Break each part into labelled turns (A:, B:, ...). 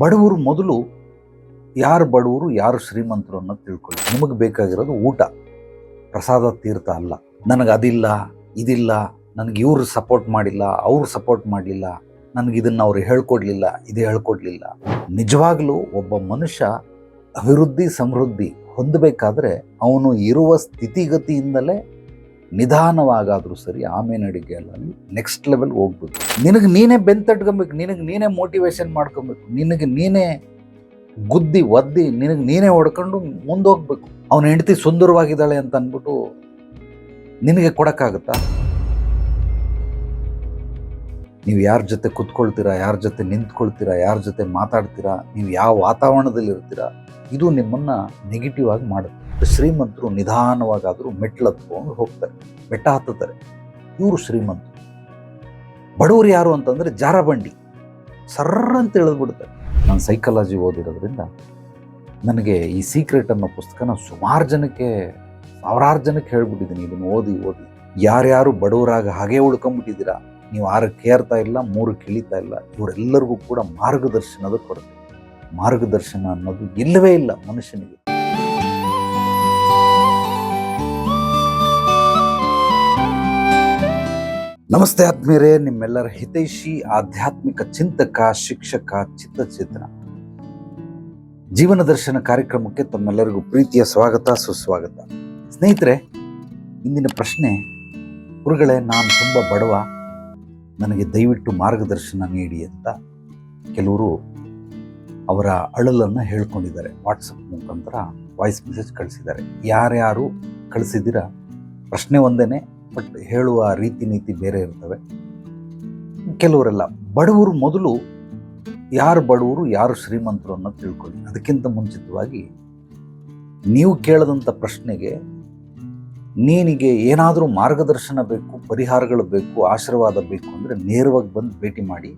A: ಬಡವರು ಮೊದಲು ಯಾರು ಬಡವರು, ಯಾರು ಶ್ರೀಮಂತರು ಅನ್ನೋದು ತಿಳ್ಕೊಳ್ಳಿ. ನಿಮಗೆ ಬೇಕಾಗಿರೋದು ಊಟ. ಪ್ರಸಾದ ತೀರ್ಥ ಅಲ್ಲ. ನನಗೆ ಅದಿಲ್ಲ, ಇದಿಲ್ಲ, ನನಗೆ ಇವರು ಸಪೋರ್ಟ್ ಮಾಡಿಲ್ಲ, ಅವರು ಸಪೋರ್ಟ್ ಮಾಡಲಿಲ್ಲ, ನನಗೆ ಇದನ್ನು ಅವ್ರು ಹೇಳ್ಕೊಡ್ಲಿಲ್ಲ, ಇದು ಹೇಳ್ಕೊಡ್ಲಿಲ್ಲ. ನಿಜವಾಗಲೂ ಒಬ್ಬ ಮನುಷ್ಯ ಅಭಿವೃದ್ಧಿ, ಸಮೃದ್ಧಿ ಹೊಂದಬೇಕಾದ್ರೆ ಅವನು ಇರುವ ಸ್ಥಿತಿಗತಿಯಿಂದಲೇ ನಿಧಾನವಾಗಾದರೂ ಸರಿ ಆಮೇಲೆ ಅಡುಗೆ ಅಲ್ಲ. ನೆಕ್ಸ್ಟ್ ಲೆವೆಲ್ ಹೋಗ್ಬೋದು. ನಿನಗೆ ನೀನೇ ಬೆಂತಟ್ಕೊಬೇಕು ನಿನಗೆ ನೀನೇ ಮೋಟಿವೇಶನ್ ಮಾಡ್ಕೊಬೇಕು, ನಿನಗೆ ನೀನೇ ಗುದ್ದಿ, ಒದ್ದಿ, ನಿನಗೆ ನೀನೇ ಹೊಡ್ಕೊಂಡು ಮುಂದೋಗ್ಬೇಕು. ಅವನ ಹೆಂಡತಿ ಸುಂದರವಾಗಿದ್ದಾಳೆ ಅಂತ ಅಂದ್ಬಿಟ್ಟು ನಿನಗೆ ಕೊಡೋಕ್ಕಾಗುತ್ತಾ? ನೀವು ಯಾರ ಜೊತೆ ಕುತ್ಕೊಳ್ತೀರಾ, ಯಾರ ಜೊತೆ ನಿಂತ್ಕೊಳ್ತೀರಾ, ಯಾರ ಜೊತೆ ಮಾತಾಡ್ತೀರಾ, ನೀವು ಯಾವ ವಾತಾವರಣದಲ್ಲಿ ಇರ್ತೀರಾ ಇದು ನಿಮ್ಮನ್ನು ನೆಗೆಟಿವ್ ಆಗಿ ಮಾಡುತ್ತೆ. ಶ್ರೀಮಂತರು ನಿಧಾನವಾಗಾದರೂ ಮೆಟ್ಲು ಹತ್ಕೊಂಡು ಹೋಗ್ತಾರೆ ಬೆಟ್ಟ ಹತ್ತುತ್ತಾರೆ ಇವರು ಶ್ರೀಮಂತರು. ಬಡವರು ಯಾರು ಅಂತಂದರೆ ಜಾರಬಂಡಿ. ಸರ್ರ ಅಂತ ಇಳಿದ್ಬಿಡ್ತಾರೆ ನಾನು ಸೈಕಾಲಜಿ ಓದಿರೋದ್ರಿಂದ ನನಗೆ ಈ ಸೀಕ್ರೆಟ್ ಅನ್ನೋ ಪುಸ್ತಕನ ಸುಮಾರು ಜನಕ್ಕೆ, ಸಾವಿರಾರು ಜನಕ್ಕೆ ಹೇಳ್ಬಿಟ್ಟಿದ್ದೀನಿ. ಇದನ್ನು ಓದಿ ಓದಿ. ಯಾರ್ಯಾರು ಬಡವರಾಗ ಹಾಗೆ ಉಳ್ಕೊಂಬಿಟ್ಟಿದ್ದೀರಾ? ನೀವು ಆರಕ್ಕೆ ಕೇರ್ತಾ ಇಲ್ಲ ಮೂರಕ್ಕೆ ಇಳಿತಾ ಇಲ್ಲ. ಇವರೆಲ್ಲರಿಗೂ ಕೂಡ ಮಾರ್ಗದರ್ಶನದ ಕೊರತೆ. ಮಾರ್ಗದರ್ಶನ ಅನ್ನೋದು ಇಲ್ಲವೇ ಇಲ್ಲ ಮನುಷ್ಯನಿಗೆ. ನಮಸ್ತೆ ಆತ್ಮೀಯರೇ, ನಿಮ್ಮೆಲ್ಲರ ಹಿತೈಷಿ, ಆಧ್ಯಾತ್ಮಿಕ ಚಿಂತಕ, ಶಿಕ್ಷಕ, ಚಿತ್ತಚೇತನ. ಜೀವನ ದರ್ಶನ ಕಾರ್ಯಕ್ರಮಕ್ಕೆ ತಮ್ಮೆಲ್ಲರಿಗೂ ಪ್ರೀತಿಯ ಸ್ವಾಗತ, ಸುಸ್ವಾಗತ. ಸ್ನೇಹಿತರೆ, ಇಂದಿನ ಪ್ರಶ್ನೆ, ಗುರುಗಳೇ, ನಾನು ತುಂಬ ಬಡವ, ನನಗೆ ದಯವಿಟ್ಟು ಮಾರ್ಗದರ್ಶನ ನೀಡಿ ಅಂತ ಕೆಲವರು ಅವರ ಅಳಲನ್ನು ಹೇಳ್ಕೊಂಡಿದ್ದಾರೆ. ವಾಟ್ಸಪ್ ಮುಖಾಂತರ ವಾಯ್ಸ್ ಮೆಸೇಜ್ ಕಳಿಸಿದ್ದಾರೆ. ಯಾರ್ಯಾರು ಕಳಿಸಿದ್ದೀರಾ? ಪ್ರಶ್ನೆ ಒಂದೇನೆ ಬಟ್ ಹೇಳುವ ರೀತಿ ನೀತಿ ಬೇರೆ ಇರ್ತವೆ. ಕೆಲವರೆಲ್ಲ ಬಡವರು ಮೊದಲು ಯಾರು ಬಡವರು, ಯಾರು ಶ್ರೀಮಂತರು ಅನ್ನೋದು ತಿಳ್ಕೊಳ್ಳಿ. ಅದಕ್ಕಿಂತ ಮುಂಚಿತವಾಗಿ ನೀವು ಕೇಳದಂಥ ಪ್ರಶ್ನೆಗೆ ನೀನಿಗೆ ಏನಾದರೂ ಮಾರ್ಗದರ್ಶನ ಬೇಕು, ಪರಿಹಾರಗಳು ಬೇಕು, ಆಶೀರ್ವಾದ ಬೇಕು ಅಂದರೆ ನೇರವಾಗಿ ಬಂದು ಭೇಟಿ ಮಾಡಿ.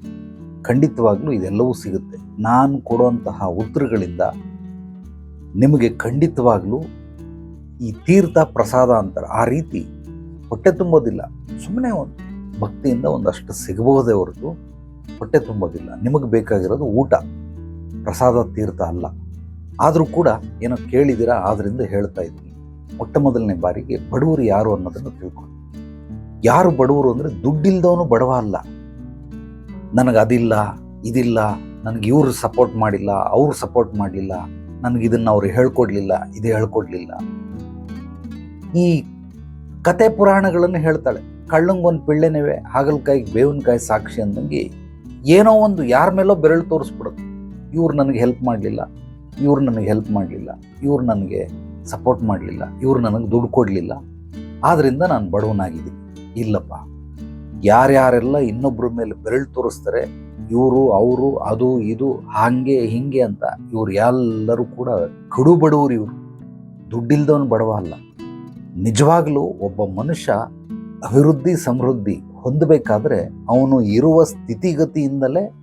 A: ಖಂಡಿತವಾಗ್ಲೂ ಇದೆಲ್ಲವೂ ಸಿಗುತ್ತೆ. ನಾನು ಕೊಡುವಂತಹ ಉತ್ತರಗಳಿಂದ ನಿಮಗೆ ಖಂಡಿತವಾಗ್ಲೂ ಈ ತೀರ್ಥ ಪ್ರಸಾದ ಅಂತಾರೆ, ಆ ರೀತಿ ಹೊಟ್ಟೆ ತುಂಬೋದಿಲ್ಲ. ಸುಮ್ಮನೆ ಒಂದು ಭಕ್ತಿಯಿಂದ ಒಂದಷ್ಟು ಸಿಗಬಹುದೇ ಹೊರತು ಹೊಟ್ಟೆ ತುಂಬೋದಿಲ್ಲ. ನಿಮಗೆ ಬೇಕಾಗಿರೋದು ಊಟ. ಪ್ರಸಾದ ತೀರ್ಥ ಅಲ್ಲ. ಆದರೂ ಕೂಡ ಏನೋ ಕೇಳಿದ್ದೀರಾ ಆದ್ದರಿಂದ ಹೇಳ್ತಾ ಇದ್ದೀನಿ. ಮೊಟ್ಟ ಮೊದಲನೇ ಬಾರಿಗೆ ಬಡವರು ಯಾರು ಅನ್ನೋದನ್ನು ತಿಳ್ಕೊಂಡು ಯಾರು ಬಡವರು ಅಂದರೆ ದುಡ್ಡಿಲ್ದವನು ಬಡವ ಅಲ್ಲ. ನನಗೆ ಅದಿಲ್ಲ, ಇದಿಲ್ಲ, ನನಗೆ ಇವರು ಸಪೋರ್ಟ್ ಮಾಡಿಲ್ಲ, ಅವರು ಸಪೋರ್ಟ್ ಮಾಡಲಿಲ್ಲ ನನಗೆ ಇದನ್ನು ಅವ್ರು ಹೇಳ್ಕೊಡ್ಲಿಲ್ಲ, ಇದು ಹೇಳ್ಕೊಡ್ಲಿಲ್ಲ. ಈ ಕತೆ ಪುರಾಣಗಳನ್ನು ಹೇಳ್ತಾಳೆ. ಕಳ್ಳಂಗೊಂದು ಪಿಳ್ಳೆನೇವೆ, ಹಾಗಲಕಾಯಿಗೆ ಬೇವಿನಕಾಯಿ ಸಾಕ್ಷಿ ಅಂದಂಗೆ ಏನೋ ಒಂದು ಯಾರ ಮೇಲೋ ಬೆರಳು ತೋರಿಸ್ಬಿಡುತ್ತೆ. ಇವ್ರು ನನಗೆ ಹೆಲ್ಪ್ ಮಾಡಲಿಲ್ಲ, ಇವ್ರು ನನಗೆ ಹೆಲ್ಪ್ ಮಾಡಲಿಲ್ಲ, ಇವ್ರು ನನಗೆ ಸಪೋರ್ಟ್ ಮಾಡಲಿಲ್ಲ, ಇವ್ರು ನನಗೆ ದುಡ್ಡು ಕೊಡಲಿಲ್ಲ. ಆದ್ದರಿಂದ ನಾನು ಬಡವನಾಗಿದ್ದೀನಿ. ಇಲ್ಲಪ್ಪ, ಯಾರ್ಯಾರೆಲ್ಲ ಇನ್ನೊಬ್ಬರ ಮೇಲೆ ಬೆರಳು ತೋರಿಸ್ತಾರೆ, ಇವರು, ಅವರು, ಅದು, ಇದು, ಹಾಗೆ, ಹೀಗೆ ಅಂತ ಇವ್ರು ಎಲ್ಲರೂ ಕೂಡ ಕಡು ಬಡವರು ಇವರು. ದುಡ್ಡಿಲ್ದವನು ಬಡವ ಅಲ್ಲ. ನಿಜವಾಗ್ಲೂ ಒಬ್ಬ ಮನುಷ್ಯ ಅಭಿವೃದ್ಧಿ, ಸಮೃದ್ಧಿ ಹೊಂದಬೇಕಾದ್ರೆ ಅವನು ಇರುವ ಸ್ಥಿತಿಗತಿಯಿಂದಲೇ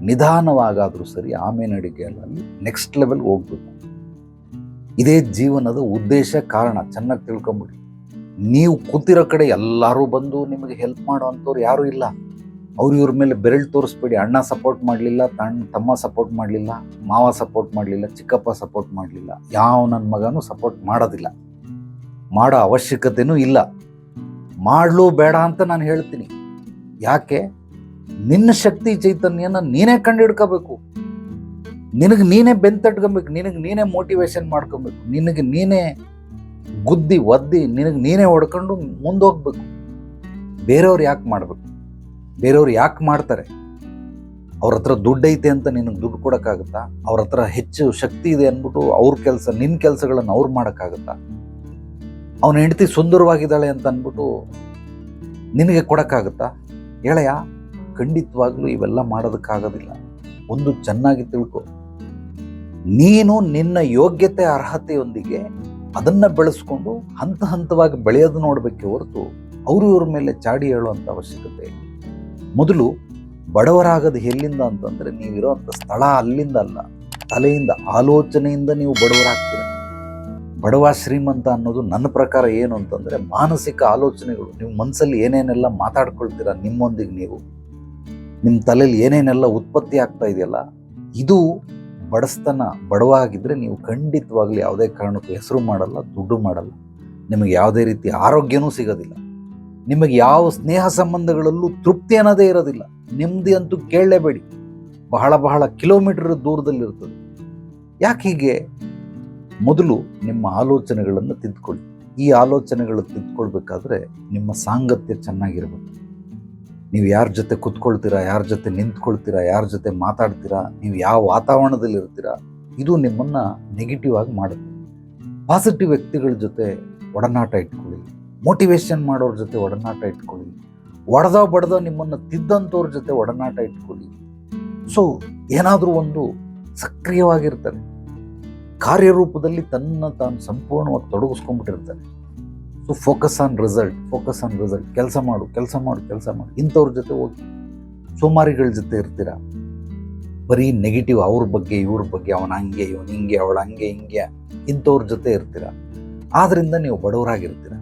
A: ನಿಧಾನವಾಗಾದರೂ ಸರಿ ಆಮೇಲೆ ಅಡಿಗೆ ಅಲ್ಲ ನೆಕ್ಸ್ಟ್ ಲೆವೆಲ್ ಹೋಗ್ಬೇಕು. ಇದೇ ಜೀವನದ ಉದ್ದೇಶ, ಕಾರಣ ಚೆನ್ನಾಗಿ ತಿಳ್ಕೊಂಬಿಡಿ. ನೀವು ಕೂತಿರೋ ಕಡೆ ಎಲ್ಲರೂ ಬಂದು ನಿಮಗೆ ಹೆಲ್ಪ್ ಮಾಡೋ ಅಂಥವ್ರು ಯಾರೂ ಇಲ್ಲ. ಅವ್ರು ಇವ್ರ ಮೇಲೆ ಬೆರಳು ತೋರಿಸ್ಬೇಡಿ. ಅಣ್ಣ ಸಪೋರ್ಟ್ ಮಾಡಲಿಲ್ಲ ತಣ್ಣ ತಮ್ಮ ಸಪೋರ್ಟ್ ಮಾಡಲಿಲ್ಲ, ಮಾವ ಸಪೋರ್ಟ್ ಮಾಡಲಿಲ್ಲ, ಚಿಕ್ಕಪ್ಪ ಸಪೋರ್ಟ್ ಮಾಡಲಿಲ್ಲ. ಯಾವ ನನ್ನ ಮಗನೂ ಸಪೋರ್ಟ್ ಮಾಡೋದಿಲ್ಲ. ಮಾಡೋ ಅವಶ್ಯಕತೆನೂ ಇಲ್ಲ. ಮಾಡಲು ಬೇಡ ಅಂತ ನಾನು ಹೇಳ್ತೀನಿ. ಯಾಕೆ? ನಿನ್ನ ಶಕ್ತಿ ಚೈತನ್ಯನ ನೀನೇ ಕಂಡು ಹಿಡ್ಕೋಬೇಕು ನಿನಗೆ ನೀನೇ ಬೆಂತಟ್ಕೊಬೇಕು, ನಿನಗೆ ನೀನೇ ಮೋಟಿವೇಶನ್ ಮಾಡ್ಕೊಬೇಕು, ನಿನಗೆ ನೀನೇ ಗುದ್ದಿ, ಒದ್ದಿ, ನಿನಗೆ ನೀನೇ ಹೊಡ್ಕೊಂಡು ಮುಂದೋಗ್ಬೇಕು. ಬೇರೆಯವ್ರು ಯಾಕೆ ಮಾಡಬೇಕು? ಬೇರೆಯವ್ರು ಯಾಕೆ ಮಾಡ್ತಾರೆ? ಅವ್ರ ಹತ್ರ ದುಡ್ಡು ಅಂತ ನಿನಗೆ ದುಡ್ಡು ಕೊಡೋಕ್ಕಾಗುತ್ತಾ? ಅವ್ರ ಹತ್ರ ಹೆಚ್ಚು ಶಕ್ತಿ ಇದೆ ಅಂದ್ಬಿಟ್ಟು ಅವ್ರ ಕೆಲಸ ನಿನ್ನ ಕೆಲಸಗಳನ್ನು ಅವ್ರು ಮಾಡೋಕ್ಕಾಗುತ್ತಾ? ಅವನ ಹೆಂಡತಿ ಸುಂದರವಾಗಿದ್ದಾಳೆ ಅಂತ ಅಂದ್ಬಿಟ್ಟು ನಿನಗೆ ಕೊಡೋಕ್ಕಾಗುತ್ತಾ? ಹೇಳಯ್ಯ ಖಂಡಿತವಾಗ್ಲೂ ಇವೆಲ್ಲ ಮಾಡೋದಕ್ಕಾಗೋದಿಲ್ಲ. ಒಂದು ಚೆನ್ನಾಗಿ ತಿಳ್ಕೊ. ನೀನು ನಿನ್ನ ಯೋಗ್ಯತೆ, ಅರ್ಹತೆಯೊಂದಿಗೆ ಅದನ್ನು ಬೆಳೆಸ್ಕೊಂಡು ಹಂತ ಹಂತವಾಗಿ ಬೆಳೆಯೋದು ನೋಡಬೇಕೆ ಹೊರತು ಅವರು ಇವ್ರ ಮೇಲೆ ಚಾಡಿ ಹೇಳುವಂಥ ಅವಶ್ಯಕತೆ ಮೊದಲು ಬಡವರಾಗದು ಎಲ್ಲಿಂದ ಅಂತಂದರೆ ನೀವಿರೋ ಅಂಥ ಸ್ಥಳ ಅಲ್ಲಿಂದ ಅಲ್ಲ, ತಲೆಯಿಂದ, ಆಲೋಚನೆಯಿಂದ ನೀವು ಬಡವರಾಗ್ತೀರ. ಬಡವ ಶ್ರೀಮಂತ ಅನ್ನೋದು ನನ್ನ ಪ್ರಕಾರ ಏನು ಅಂತಂದರೆ ಮಾನಸಿಕ ಆಲೋಚನೆಗಳು. ನಿಮ್ಮ ಮನಸ್ಸಲ್ಲಿ ಏನೇನೆಲ್ಲ ಮಾತಾಡ್ಕೊಳ್ತೀರ ನಿಮ್ಮೊಂದಿಗೆ ನೀವು? ನಿಮ್ಮ ತಲೆಯಲ್ಲಿ ಏನೇನೆಲ್ಲ ಉತ್ಪತ್ತಿ ಆಗ್ತಾ ಇದೆಯಲ್ಲ, ಇದು ಬಡಸ್ತನ ಬಡವ ಆಗಿದ್ದರೆ ನೀವು ಖಂಡಿತವಾಗ್ಲಿ ಯಾವುದೇ ಕಾರಣಕ್ಕೂ ಹೆಸರು ಮಾಡಲ್ಲ, ದುಡ್ಡು ಮಾಡಲ್ಲ. ನಿಮಗೆ ಯಾವುದೇ ರೀತಿ ಆರೋಗ್ಯನೂ ಸಿಗೋದಿಲ್ಲ. ನಿಮಗೆ ಯಾವ ಸ್ನೇಹ ಸಂಬಂಧಗಳಲ್ಲೂ ತೃಪ್ತಿ ಅನ್ನೋದೇ ಇರೋದಿಲ್ಲ. ನೆಮ್ಮದಿ ಅಂತೂ ಕೇಳಲೇಬೇಡಿ. ಬಹಳ ಬಹಳ ಕಿಲೋಮೀಟರ್ ದೂರದಲ್ಲಿರ್ತದೆ. ಯಾಕೆ ಹೀಗೆ? ಮೊದಲು ನಿಮ್ಮ ಆಲೋಚನೆಗಳನ್ನು ತಿದ್ಕೊಳ್ಳಿ. ಈ ಆಲೋಚನೆಗಳು ತಿದ್ಕೊಳ್ಬೇಕಾದ್ರೆ ನಿಮ್ಮ ಸಾಂಗತ್ಯ ಚೆನ್ನಾಗಿರಬೇಕು. ನೀವು ಯಾರ ಜೊತೆ ಕುತ್ಕೊಳ್ತೀರಾ, ಯಾರ ಜೊತೆ ನಿಂತ್ಕೊಳ್ತೀರಾ, ಯಾರ ಜೊತೆ ಮಾತಾಡ್ತೀರಾ, ನೀವು ಯಾವ ವಾತಾವರಣದಲ್ಲಿ ಇರ್ತೀರಾ ಇದು ನಿಮ್ಮನ್ನು ನೆಗೆಟಿವ್ ಆಗಿ ಮಾಡುತ್ತೆ. ಪಾಸಿಟಿವ್ ವ್ಯಕ್ತಿಗಳ ಜೊತೆ ಒಡನಾಟ ಇಟ್ಕೊಳ್ಳಿ. ಮೋಟಿವೇಶನ್ ಮಾಡೋರ ಜೊತೆ ಒಡನಾಟ ಇಟ್ಕೊಳ್ಳಿ. ಒಡೆದ ಬಡ್ದ ನಿಮ್ಮನ್ನು ತಿದ್ದಂಥವ್ರ ಜೊತೆ ಒಡನಾಟ ಇಟ್ಕೊಳ್ಳಿ. ಸೊ ಏನಾದರೂ ಒಂದು ಸಕ್ರಿಯವಾಗಿರ್ತಾರೆ. ಕಾರ್ಯರೂಪದಲ್ಲಿ ತನ್ನ ತಾನು ಸಂಪೂರ್ಣವಾಗಿ ತೊಡಗಿಸ್ಕೊಂಡ್ಬಿಟ್ಟಿರ್ತಾನೆ so focus on result focus on result ಕೆಲಸ ಮಾಡು ಕೆಲಸ ಮಾಡು ಕೆಲಸ ಮಾಡು. ಇಂಥವ್ರ ಜೊತೆ ಹೋಗಿ. ಸೋಮಾರಿಗಳ ಜೊತೆ ಇರ್ತೀರ? ಬರೀ ನೆಗೆಟಿವ್ ಅವ್ರ ಬಗ್ಗೆ, ಇವ್ರ ಬಗ್ಗೆ, ಅವನ ಹಂಗೆ, ಇವನು ಹಿಂಗೆ, ಅವಳು ಹಂಗೆ, ಹಿಂಗೆ ಇಂಥವ್ರ ಜೊತೆ ಇರ್ತೀರ? ಆದ್ದರಿಂದ ನೀವು ಬಡವರಾಗಿರ್ತೀರ?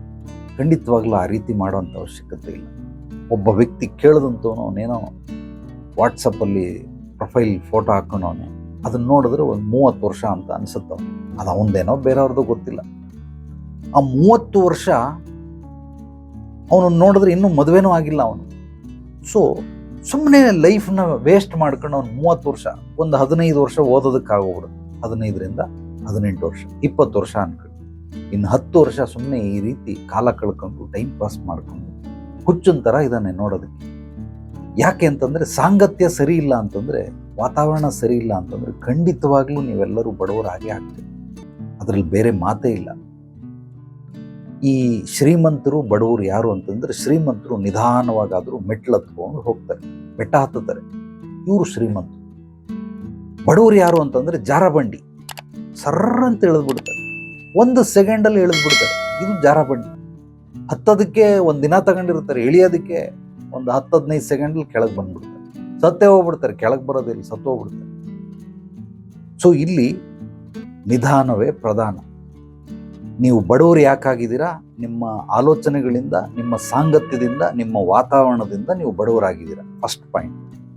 A: ಖಂಡಿತವಾಗ್ಲೂ ಆ ರೀತಿ ಮಾಡೋಂತ ಅವಶ್ಯಕತೆ ಇಲ್ಲ. ಒಬ್ಬ ವ್ಯಕ್ತಿ ಕೇಳಿದಂಥವನು ಅವನೇನೋ ವಾಟ್ಸಪ್ಪಲ್ಲಿ ಪ್ರೊಫೈಲ್ ಫೋಟೋ ಹಾಕೊಂಡವನೆ ಅದನ್ನ ನೋಡಿದ್ರೆ ಒಂದು ಮೂವತ್ತು ವರ್ಷ ಅಂತ ಅನ್ಸುತ್ತೆ. ಅದು ಅವನದೇನೋ ಬೇರೆಯವ್ರದ್ದು ಗೊತ್ತಿಲ್ಲ. ಆ ಮೂವತ್ತು ವರ್ಷ ಅವನು ನೋಡಿದ್ರೆ ಇನ್ನೂ ಮದುವೆನೂ ಆಗಿಲ್ಲ ಅವನು. ಸೊ ಸುಮ್ಮನೆ ಲೈಫ್ನ ವೇಸ್ಟ್ ಮಾಡ್ಕೊಂಡು ಅವ್ನು ಮೂವತ್ತು ವರ್ಷ, ಒಂದು ಹದಿನೈದು ವರ್ಷ ಓದೋದಕ್ಕಾಗೋಗ್ಬಿಡುತ್ತೆ. ಹದಿನೈದರಿಂದ ಹದಿನೆಂಟು ವರ್ಷ, ಇಪ್ಪತ್ತು ವರ್ಷ ಅನ್ಕೊಂಡು ಇನ್ನು ಹತ್ತು ವರ್ಷ ಸುಮ್ಮನೆ ಈ ರೀತಿ ಕಾಲ ಕಳ್ಕೊಂಡು ಟೈಮ್ ಪಾಸ್ ಮಾಡ್ಕೊಂಡು ಹುಚ್ಚನ್ ಥರ ಇದ್ದಾನೆ ನೋಡೋದಕ್ಕೆ. ಯಾಕೆ ಅಂತಂದರೆ ಸಾಂಗತ್ಯ ಸರಿ ಇಲ್ಲ ಅಂತಂದ್ರೆ ವಾತಾವರಣ ಸರಿ ಇಲ್ಲ ಅಂತಂದ್ರೆ ಖಂಡಿತವಾಗ್ಲೂ ನೀವೆಲ್ಲರೂ ಬಡವರಾಗೇ ಆಗ್ತೀರಿ. ಅದರಲ್ಲಿ ಬೇರೆ ಮಾತೇ ಇಲ್ಲ. ಈ ಶ್ರೀಮಂತರು ಬಡವರು ಯಾರು ಅಂತಂದ್ರೆ ಶ್ರೀಮಂತರು ನಿಧಾನವಾಗಾದರೂ ಮೆಟ್ಲು ಹತ್ಕೊಂಡು ಹೋಗ್ತಾರೆ, ಬೆಟ್ಟ ಹತ್ತುತ್ತಾರೆ. ಇವರು ಶ್ರೀಮಂತರು. ಬಡವರು ಯಾರು ಅಂತಂದ್ರೆ ಜಾರಬಂಡಿ. ಸರ್ರಂತ ಇಳಿದ್ಬಿಡ್ತಾರೆ ಒಂದು ಸೆಕೆಂಡಲ್ಲಿ ಇಳಿದ್ಬಿಡ್ತಾರೆ ಇದು ಜಾರಬಂಡಿ. ಹತ್ತೋದಕ್ಕೆ ಒಂದು ದಿನ ತಗೊಂಡಿರ್ತಾರೆ ಇಳಿಯೋದಕ್ಕೆ ಒಂದು ಹತ್ತು ಹದಿನೈದು ಸೆಕೆಂಡಲ್ಲಿ ಕೆಳಗೆ ಬಂದ್ಬಿಡ್ತಾರೆ. ಸತ್ತೇ ಹೋಗ್ಬಿಡ್ತಾರೆ, ಕೆಳಗೆ ಬರೋದಿಲ್ಲ ಸತ್ತು ಹೋಗ್ಬಿಡ್ತಾರೆ. ಸೊ ಇಲ್ಲಿ ನಿಧಾನವೇ ಪ್ರಧಾನ. ನೀವು ಬಡವರು ಯಾಕಾಗಿದ್ದೀರಾ? ನಿಮ್ಮ ಆಲೋಚನೆಗಳಿಂದ, ನಿಮ್ಮ ಸಾಂಗತ್ಯದಿಂದ, ನಿಮ್ಮ ವಾತಾವರಣದಿಂದ ನೀವು ಬಡವರಾಗಿದ್ದೀರಾ. ಫಸ್ಟ್ ಪಾಯಿಂಟ್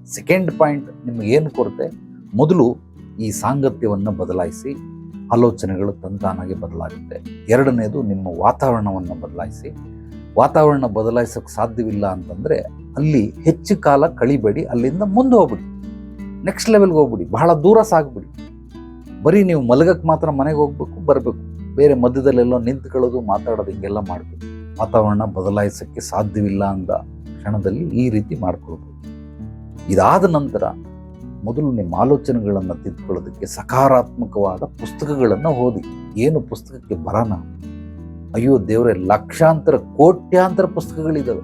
A: ಸೆಕೆಂಡ್ ಪಾಯಿಂಟ್ ನಿಮ್ಗೆ ಏನು ಕೊರತೆ? ಮೊದಲು ಈ ಸಾಂಗತ್ಯವನ್ನು ಬದಲಾಯಿಸಿ, ಆಲೋಚನೆಗಳು ತಂತಾನಾಗಿ ಬದಲಾಗುತ್ತೆ. ಎರಡನೇದು, ನಿಮ್ಮ ವಾತಾವರಣವನ್ನು ಬದಲಾಯಿಸಿ ವಾತಾವರಣ ಬದಲಾಯಿಸೋಕೆ ಸಾಧ್ಯವಿಲ್ಲ ಅಂತಂದರೆ ಅಲ್ಲಿ ಹೆಚ್ಚು ಕಾಲ ಕಳಿಬೇಡಿ, ಅಲ್ಲಿಂದ ಮುಂದೆ ಹೋಗ್ಬಿಡಿ. ನೆಕ್ಸ್ಟ್ ಲೆವೆಲ್ಗೆ ಹೋಗ್ಬಿಡಿ. ಬಹಳ ದೂರ ಸಾಗ್ಬಿಡಿ. ಬರೀ ನೀವು ಮಲಗಕ್ಕೆ ಮಾತ್ರ ಮನೆಗೆ ಹೋಗ್ಬೇಕು, ಬರಬೇಕು. ಬೇರೆ ಮಧ್ಯದಲ್ಲೆಲ್ಲೋ ನಿಂತ್ಕೊಳ್ಳೋದು ಮಾತಾಡೋದು ಹಿಂಗೆಲ್ಲ ಮಾಡಬೇಕು ವಾತಾವರಣ ಬದಲಾಯಿಸೋಕ್ಕೆ ಸಾಧ್ಯವಿಲ್ಲ ಅಂದ ಕ್ಷಣದಲ್ಲಿ ಈ ರೀತಿ ಮಾಡ್ಕೊಳ್ಬೋದು ಇದಾದ ನಂತರ ಮೊದಲು ನಿಮ್ಮ ಆಲೋಚನೆಗಳನ್ನು ತಿದ್ಕೊಳ್ಳೋದಕ್ಕೆ ಸಕಾರಾತ್ಮಕವಾದ ಪುಸ್ತಕಗಳನ್ನು ಓದಿ. ಏನು ಪುಸ್ತಕಕ್ಕೆ ಬರೋಣ ಅಯ್ಯೋ ದೇವರೇ, ಲಕ್ಷಾಂತರ, ಕೋಟ್ಯಾಂತರ ಪುಸ್ತಕಗಳಿದ್ದಾವೆ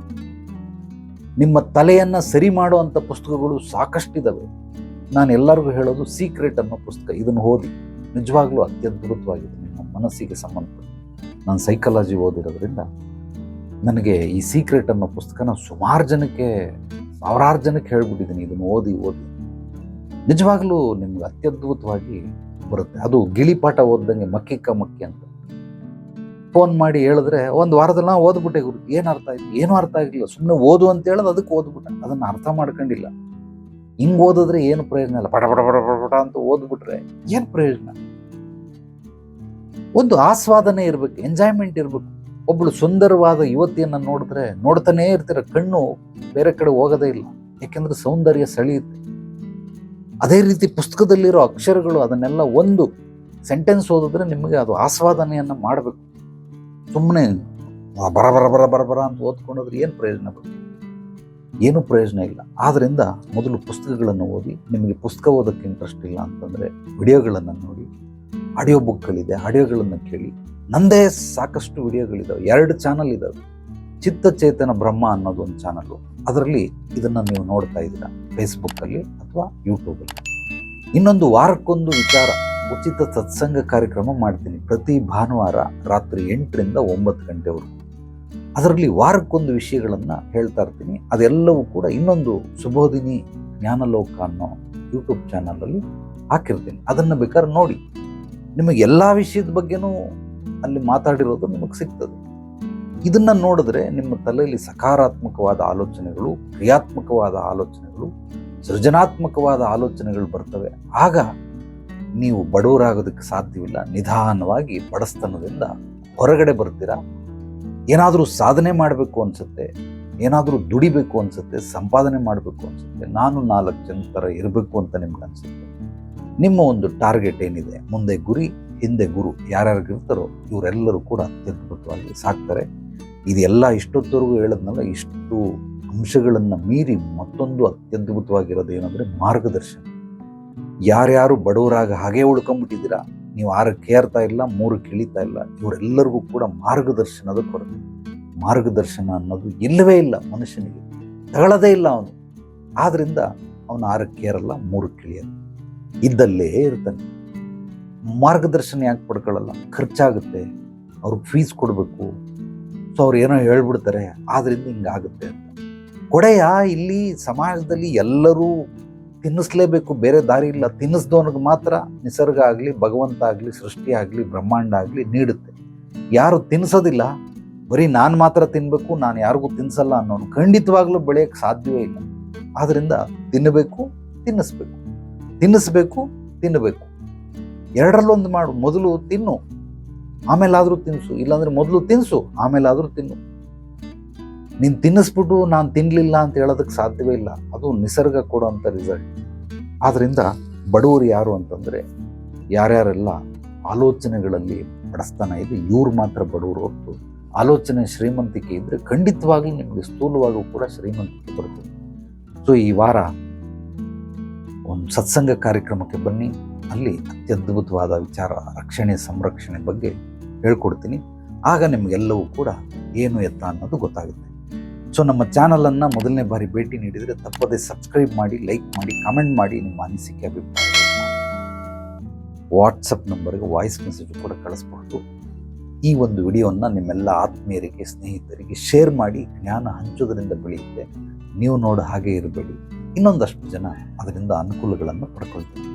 A: ನಿಮ್ಮ ತಲೆಯನ್ನು ಸರಿ ಮಾಡುವಂಥ ಪುಸ್ತಕಗಳು ಸಾಕಷ್ಟಿದ್ದಾವೆ ನಾನು ಎಲ್ಲರಿಗೂ ಹೇಳೋದು ಸೀಕ್ರೆಟ್ ಅನ್ನೋ ಪುಸ್ತಕ, ಇದನ್ನು ಓದಿ. ನಿಜವಾಗ್ಲೂ ಅತ್ಯದ್ಭುತವಾಗಿದೆ ನಿಮ್ಮ ಮನಸ್ಸಿಗೆ ಸಂಬಂಧಪಟ್ಟ ನಾನು ಸೈಕಾಲಜಿ ಓದಿರೋದ್ರಿಂದ ನನಗೆ ಈ ಸೀಕ್ರೆಟ್ ಅನ್ನೋ ಪುಸ್ತಕನ ಸುಮಾರು ಜನಕ್ಕೆ, ಸಾವಿರಾರು ಜನಕ್ಕೆ ಹೇಳ್ಬಿಟ್ಟಿದ್ದೀನಿ, ಇದನ್ನು ಓದಿ ಓದಿ. ನಿಜವಾಗ್ಲೂ ನಿಮ್ಗೆ ಅತ್ಯದ್ಭುತವಾಗಿ ಬರುತ್ತೆ. ಅದು ಗಿಳಿಪಾಠ ಓದ್ದಂಗೆ ಮಕ್ಕಿಕ್ಕ ಮಕ್ಕಿ ಅಂತ. ಫೋನ್ ಮಾಡಿ ಹೇಳಿದ್ರೆ ಒಂದು ವಾರದಲ್ಲಿ ನಾವು ಓದ್ಬಿಟ್ಟೆ ಗುರು. ಏನು ಅರ್ಥ ಆಯ್ತು? ಏನೂ ಅರ್ಥ ಆಗಲಿಲ್ಲ. ಸುಮ್ಮನೆ ಓದು ಅಂತ ಹೇಳೋದು ಅದಕ್ಕೆ ಓದ್ಬಿಟ್ಟೆ. ಅದನ್ನು ಅರ್ಥ ಮಾಡ್ಕೊಂಡಿಲ್ಲ. ಹಿಂಗೆ ಓದಿದ್ರೆ ಏನು ಪ್ರಯೋಜನ ಇಲ್ಲ. ಪಟ ಪಟ ಪಟ ಪಟ ಅಂತ ಓದ್ಬಿಟ್ರೆ ಏನು ಪ್ರಯೋಜನ? ಒಂದು ಆಸ್ವಾದನೆ ಇರಬೇಕು ಎಂಜಾಯ್ಮೆಂಟ್ ಇರಬೇಕು. ಒಬ್ಬಳು ಸುಂದರವಾದ ಯುವತಿಯನ್ನು ನೋಡಿದ್ರೆ ನೋಡ್ತಾನೇ ಇರ್ತೀರ. ಕಣ್ಣು ಬೇರೆ ಕಡೆ ಹೋಗೋದೇ ಇಲ್ಲ. ಯಾಕೆಂದ್ರೆ ಸೌಂದರ್ಯ ಸೆಳೆಯುತ್ತೆ. ಅದೇ ರೀತಿ ಪುಸ್ತಕದಲ್ಲಿರೋ ಅಕ್ಷರಗಳು ಅದನ್ನೆಲ್ಲ ಒಂದು ಸೆಂಟೆನ್ಸ್ ಓದಿದ್ರೆ ನಿಮಗೆ ಅದು ಆಸ್ವಾದನೆಯನ್ನು ಮಾಡಬೇಕು. ಸುಮ್ಮನೆ ಬರ ಬರ ಬರ ಬರ ಬರ ಅಂತ ಓದ್ಕೊಂಡೋದ್ರೆ ಏನು ಪ್ರಯೋಜನ ಬರುತ್ತೆ ಏನೂ ಪ್ರಯೋಜನ ಇಲ್ಲ. ಆದ್ದರಿಂದ ಮೊದಲು ಪುಸ್ತಕಗಳನ್ನು ಓದಿ, ನಿಮಗೆ ಪುಸ್ತಕ ಓದೋಕ್ಕೆ ಇಂಟ್ರೆಸ್ಟ್ ಇಲ್ಲ ಅಂತಂದರೆ ವಿಡಿಯೋಗಳನ್ನು ನೋಡಿ ಆಡಿಯೋ ಬುಕ್ಗಳಿದೆ ಆಡಿಯೋಗಳನ್ನು ಕೇಳಿ, ನಂದೇ ಸಾಕಷ್ಟು ವಿಡಿಯೋಗಳಿದ್ದಾವೆ ಎರಡು ಚಾನಲ್ ಇದ್ದಾವೆ ಚಿತ್ತಚೇತನ ಬ್ರಹ್ಮ ಅನ್ನೋದು ಒಂದು ಚಾನಲ್ಲು ಅದರಲ್ಲಿ ಇದನ್ನು ನೀವು ನೋಡ್ತಾ ಇದ್ದೀರಾ. ಫೇಸ್ಬುಕ್ಕಲ್ಲಿ ಅಥವಾ ಯೂಟ್ಯೂಬಲ್ಲಿ ಇನ್ನೊಂದು ವಾರಕ್ಕೊಂದು ವಿಚಾರ. ಉಚಿತ ಸತ್ಸಂಗ ಕಾರ್ಯಕ್ರಮ ಮಾಡ್ತೀನಿ. ಪ್ರತಿ ಭಾನುವಾರ ರಾತ್ರಿ ಎಂಟರಿಂದ ಒಂಬತ್ತು ಗಂಟೆವರೆಗೂ. ಅದರಲ್ಲಿ ವಾರಕ್ಕೊಂದು ವಿಷಯಗಳನ್ನು ಹೇಳ್ತಾ ಇರ್ತೀನಿ. ಅದೆಲ್ಲವೂ ಕೂಡ ಇನ್ನೊಂದು ಸುಬೋಧಿನಿ ಜ್ಞಾನಲೋಕ ಅನ್ನೋ ಯೂಟ್ಯೂಬ್ ಚಾನಲಲ್ಲಿ ಹಾಕಿರ್ತೀನಿ. ಅದನ್ನು ಬೇಕಾದ್ರೆ ನೋಡಿ. ನಿಮಗೆ ಎಲ್ಲ ವಿಷಯದ ಬಗ್ಗೆನೂ ಅಲ್ಲಿ ಮಾತಾಡಿರೋದು ನಿಮಗೆ ಸಿಗ್ತದೆ. ಇದನ್ನು ನೋಡಿದ್ರೆ ನಿಮ್ಮ ತಲೆಯಲ್ಲಿ ಸಕಾರಾತ್ಮಕವಾದ ಆಲೋಚನೆಗಳು, ಕ್ರಿಯಾತ್ಮಕವಾದ ಆಲೋಚನೆಗಳು, ಸೃಜನಾತ್ಮಕವಾದ ಆಲೋಚನೆಗಳು ಬರ್ತವೆ. ಆಗ ನೀವು ಬಡವರಾಗೋದಕ್ಕೆ ಸಾಧ್ಯವಿಲ್ಲ, ನಿಧಾನವಾಗಿ ಬಡಸ್ತನದಿಂದ ಹೊರಗಡೆ ಬರ್ತೀರಾ? ಏನಾದರೂ ಸಾಧನೆ ಮಾಡಬೇಕು ಅನಿಸುತ್ತೆ, ಏನಾದರೂ ದುಡಿಬೇಕು ಅನಿಸುತ್ತೆ, ಸಂಪಾದನೆ ಮಾಡಬೇಕು ಅನಿಸುತ್ತೆ, ನಾನು ನಾಲ್ಕು ಜನ ಥರ ಇರಬೇಕು ಅಂತ ನಿಮ್ಗೆ ಅನಿಸುತ್ತೆ. ನಿಮ್ಮ ಒಂದು ಟಾರ್ಗೆಟ್ ಏನಿದೆ? ಮುಂದೆ ಗುರಿ, ಹಿಂದೆ ಗುರು ಯಾರ್ಯಾರಿಗೆ ಇರ್ತಾರೋ ಇವರೆಲ್ಲರೂ ಕೂಡ ಅತ್ಯದ್ಭುತವಾಗಿ ಸಾಕ್ತಾರೆ. ಇದೆಲ್ಲ ಇಷ್ಟೊತ್ತವರೆಗೂ ಹೇಳದ್ನಲ್ಲ, ಇಷ್ಟು ಅಂಶಗಳನ್ನು ಮೀರಿ ಮತ್ತೊಂದು ಅತ್ಯದ್ಭುತವಾಗಿರೋದು ಏನಂದರೆ ಮಾರ್ಗದರ್ಶನ. ಯಾರ್ಯಾರು ಬಡವರಾಗ ಹಾಗೆ ಉಳ್ಕೊಂಬಿಟ್ಟಿದ್ದೀರಾ? ನೀವು ಆರು ಕೇರ್ತಾ ಇಲ್ಲ, ಮೂರು ಕೇಳಿತಾ ಇಲ್ಲ. ಇವರೆಲ್ಲರಿಗೂ ಕೂಡ ಮಾರ್ಗದರ್ಶನದ ಕೊರತೆ. ಮಾರ್ಗದರ್ಶನ ಅನ್ನೋದು ಇಲ್ಲವೇ ಇಲ್ಲ ಮನುಷ್ಯನಿಗೆ. ತಗೊಳ್ಳೋದೇ ಇಲ್ಲ ಅವನು. ಆದ್ರಿಂದ ಅವನು ಆರು ಕೇರಲ್ಲ, ಮೂರು ಕೇಳಿಯಲ್ಲ ಇದ್ದಲ್ಲೇ ಇರ್ತಾನೆ. ಮಾರ್ಗದರ್ಶನ ಯಾಕೆ ಪಡ್ಕೊಳ್ಳಲ್ಲ? ಖರ್ಚಾಗುತ್ತೆ. ಅವ್ರಿಗೆ ಫೀಸ್ ಕೊಡಬೇಕು. ಸೊ ಅವ್ರು ಏನೋ ಹೇಳ್ಬಿಡ್ತಾರೆ. ಆದ್ರಿಂದ ಹಿಂಗಾಗುತ್ತೆ ಅಂತ. ಕೊಡೆಯ ಇಲ್ಲಿ ಸಮಾಜದಲ್ಲಿ ಎಲ್ಲರೂ ತಿನ್ನಿಸ್ಲೇಬೇಕು, ಬೇರೆ ದಾರಿ ಇಲ್ಲ. ತಿನ್ನಿಸ್ದವನಿಗೆ ಮಾತ್ರ ನಿಸರ್ಗ ಆಗಲಿ, ಭಗವಂತ ಆಗಲಿ, ಸೃಷ್ಟಿ ಆಗಲಿ, ಬ್ರಹ್ಮಾಂಡ ಆಗಲಿ ನೀಡುತ್ತೆ. ಯಾರು ತಿನ್ನಿಸೋದಿಲ್ಲ ಬರೀ ನಾನು ಮಾತ್ರ ತಿನ್ನಬೇಕು ನಾನು ಯಾರಿಗೂ ತಿನ್ನಿಸಲ್ಲ ಅನ್ನೋನು ಖಂಡಿತವಾಗ್ಲೂ ಬೆಳೆಯೋಕ್ಕೆ ಸಾಧ್ಯವೇ ಇಲ್ಲ. ಆದ್ದರಿಂದ ತಿನ್ನಬೇಕು, ತಿನ್ನಿಸ್ಬೇಕು. ತಿನ್ನಿಸ್ಬೇಕು ತಿನ್ನಬೇಕು ಎರಡರಲ್ಲೊಂದು ಮಾಡು. ಮೊದಲು ತಿನ್ನು. ಆಮೇಲಾದರೂ ತಿನ್ನಿಸು ಇಲ್ಲಾಂದರೆ ಮೊದಲು ತಿನ್ನಿಸು ಆಮೇಲಾದರೂ ತಿನ್ನು. ನೀನು ತಿನ್ನಿಸ್ಬಿಟ್ಟು ನಾನು ತಿನ್ನಲಿಲ್ಲ ಅಂತ ಹೇಳೋದಕ್ಕೆ ಸಾಧ್ಯವೇ ಇಲ್ಲ. ಅದು ನಿಸರ್ಗ ಕೊಡುವಂಥ ರಿಸಲ್ಟ್ ಆದ್ದರಿಂದ ಬಡವರು ಯಾರು ಅಂತಂದರೆ ಯಾರ್ಯಾರೆಲ್ಲ ಆಲೋಚನೆಗಳಲ್ಲಿ ಬಡಸ್ತಾನ ಇದೆ ಇವ್ರು ಮಾತ್ರ ಬಡವರು ಹೊರತು. ಆಲೋಚನೆ ಶ್ರೀಮಂತಿಕೆ ಇದ್ದರೆ ಖಂಡಿತವಾಗಿ ನಿಮಗೆ ಸ್ಥೂಲವಾಗೂ ಕೂಡ ಶ್ರೀಮಂತಿಕೆ ಬರ್ತದೆ ಸೊ ಈ ವಾರ ಒಂದು ಸತ್ಸಂಗ ಕಾರ್ಯಕ್ರಮಕ್ಕೆ ಬನ್ನಿ. ಅಲ್ಲಿ ಅತ್ಯದ್ಭುತವಾದ ವಿಚಾರ ರಕ್ಷಣೆ, ಸಂರಕ್ಷಣೆ ಬಗ್ಗೆ ಹೇಳ್ಕೊಡ್ತೀನಿ. ಆಗ ನಿಮಗೆಲ್ಲವೂ ಕೂಡ ಏನು ಎತ್ತ ಅನ್ನೋದು ಗೊತ್ತಾಗುತ್ತೆ. ಸೊ ನಮ್ಮ ಚಾನಲನ್ನು ಮೊದಲನೇ ಬಾರಿ ಭೇಟಿ ನೀಡಿದರೆ ತಪ್ಪದೇ ಸಬ್ಸ್ಕ್ರೈಬ್ ಮಾಡಿ ಲೈಕ್ ಮಾಡಿ ಕಮೆಂಟ್ ಮಾಡಿ ನಿಮ್ಮ ಅನಿಸಿಕೆ, ಅಭಿಪ್ರಾಯ ವಾಟ್ಸಪ್ ನಂಬರ್ಗೆ ವಾಯ್ಸ್ ಮೆಸೇಜ್ ಕೂಡ ಕಳಿಸ್ಬಹುದು ಈ ಒಂದು ವಿಡಿಯೋನ ನಿಮ್ಮೆಲ್ಲ ಆತ್ಮೀಯರಿಗೆ, ಸ್ನೇಹಿತರಿಗೆ ಶೇರ್ ಮಾಡಿ, ಜ್ಞಾನ ಹಂಚೋದರಿಂದ ಬೆಳೆಯುತ್ತೆ. ನೀವು ನೋಡೋ ಹಾಗೆ ಇರಬೇಡಿ. ಇನ್ನೊಂದಷ್ಟು ಜನ ಅದರಿಂದ ಅನುಕೂಲಗಳನ್ನು ಪಡ್ಕೊಳ್ತಾರೆ.